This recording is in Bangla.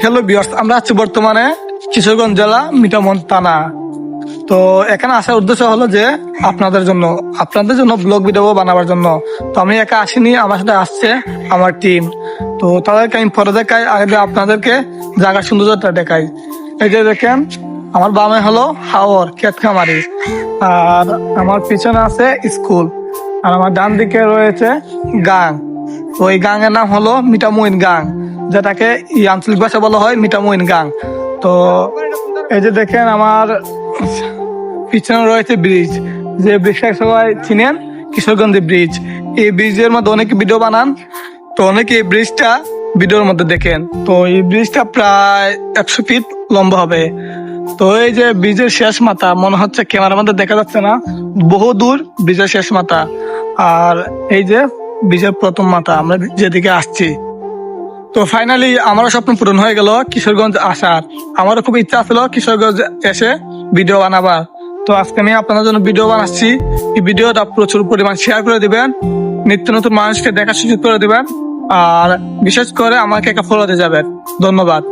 হ্যালো বিয়ার্স আমরা আছি বর্তমানে কিশোরগঞ্জ জেলা মিঠামন থানা তো এখানে আসার উদ্দেশ্য হলো যে আপনাদের জন্য আপনাদের জন্য ব্লগ ভিডিও বানাবার জন্য। তো আমি একা আসিনি, আমার সাথে আসছে আমার টিম তো তাদেরকে আমি পরে দেখাই, আগে আপনাদেরকে জায়গার সৌন্দর্যটা দেখাই। এই যে দেখেন, আমার বামে হলো হাওর, কেতখামারি। আর আমার পিছনে আছে স্কুল। আর আমার ডান দিকে রয়েছে গাং। তো এই গাঙের নাম হলো মিটামুইন গাং। যেটাকে এই আঞ্চলিক ভাষা বলা হয় মিটামুইন গাং। তো এই যে দেখেন আমার পিছনে রয়েছে ব্রিজ। যে ব্রিজটা সবাই চিনেন? কিশোরগঞ্জের ব্রিজ। এই ব্রিজের মধ্যে অনেকে ভিডিও বানান। তো অনেকে এই ব্রিজটা ভিডিওর মধ্যে দেখেন। তো এই ব্রিজটা প্রায় একশো ফিট লম্বা হবে। তো এই যে ব্রিজের শেষ মাথা, মনে হচ্ছে ক্যামেরার মধ্যে দেখা যাচ্ছে না। বহু দূর ব্রিজের শেষ মাথা। আর এই যে ব্রিজের প্রথম মাথা, আমরা যেদিকে আসছি তো ফাইনালি আমারও স্বপ্ন পূরণ হয়ে গেল কিশোরগঞ্জ আসার। আমারও খুব ইচ্ছা ছিল কিশোরগঞ্জ এসে ভিডিও বানাবার। তো আজকে আমি আপনাদের জন্য ভিডিও বানাচ্ছি। এই ভিডিওটা প্রচুর পরিমাণ শেয়ার করে দিবেন, নিত্য নতুন মানুষকে দেখার সুযোগ করে দিবেন, আর বিশেষ করে আমাকে একটা ফলো দিয়ে যাবেন। ধন্যবাদ।